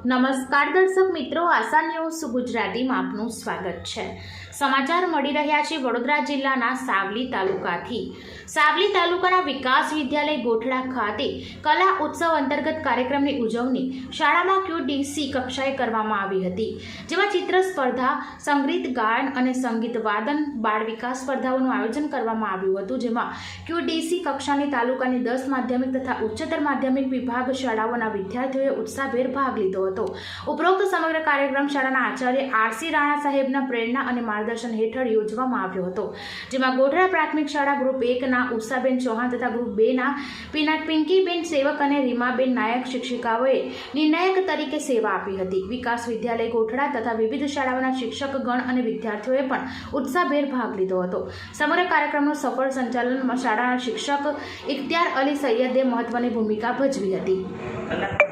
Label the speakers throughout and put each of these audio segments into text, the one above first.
Speaker 1: નમસ્કાર દર્શક મિત્રો, આશા ન્યૂઝ ગુજરાતીમાં આપનું સ્વાગત છે. સમાચાર મળી રહ્યા છે વડોદરા જિલ્લાના સાવલી તાલુકાથી. સાવલી તાલુકાના વિકાસ વિદ્યાલય ગોઠડા ખાતે કલા ઉત્સવ અંતર્ગત કાર્યક્રમની ઉજવણી શાળામાં ક્યુડીસી કક્ષાએ કરવામાં આવી હતી, જેમાં ચિત્ર સ્પર્ધા, સંગીત ગાયન અને સંગીત વાદન, બાળ વિકાસ સ્પર્ધાઓનું આયોજન કરવામાં આવ્યું હતું, જેમાં ક્યુડીસી કક્ષાની તાલુકાની દસ માધ્યમિક તથા ઉચ્ચતર માધ્યમિક વિભાગ શાળાઓના વિદ્યાર્થીઓએ ઉત્સાહભેર ભાગ લીધો હતો ઉપરોક્ત સમગ્ર કાર્યક્રમ શાળાના આચાર્ય આરસી રાણા સાહેબના પ્રેરણા અને માર્ગદર્શન હેઠળ યોજવામાં આવ્યો હતો, જેમાં ગોઠડા પ્રાથમિક શાળા ગ્રુપ એકના ઉષાબેન ચૌહાણ તથા ગ્રુપ બેના પિના પિંકીબેન સેવક અને રીમાબેન નાયક શિક્ષિકાઓએ નિર્ણાયક તરીકે સેવા આપી હતી. વિકાસ વિદ્યાલય ગોઠડા તથા વિવિધ શાળાઓના શિક્ષક, ગણ અને વિદ્યાર્થીઓએ પણ ઉત્સાહભેર ભાગ લીધો હતો. સમગ્ર કાર્યક્રમનું સફળ સંચાલનમાં શાળાના શિક્ષક ઇખ્તિયાર અલી સૈયદે મહત્વની ભૂમિકા ભજવી હતી.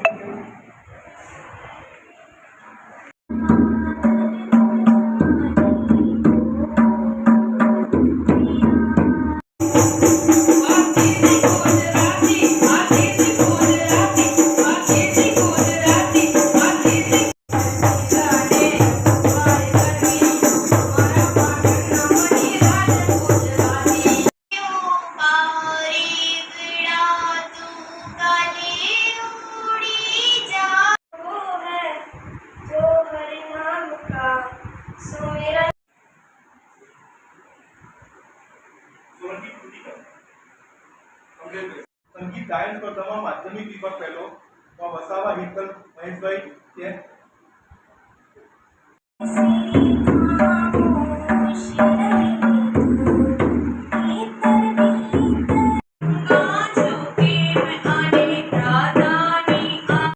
Speaker 2: So here I સંગીત ગાયન સ્પર્ધામાં માધ્યમિક વિભાગ પહેલો વસાવા હિતલ મહેશભાઈ છે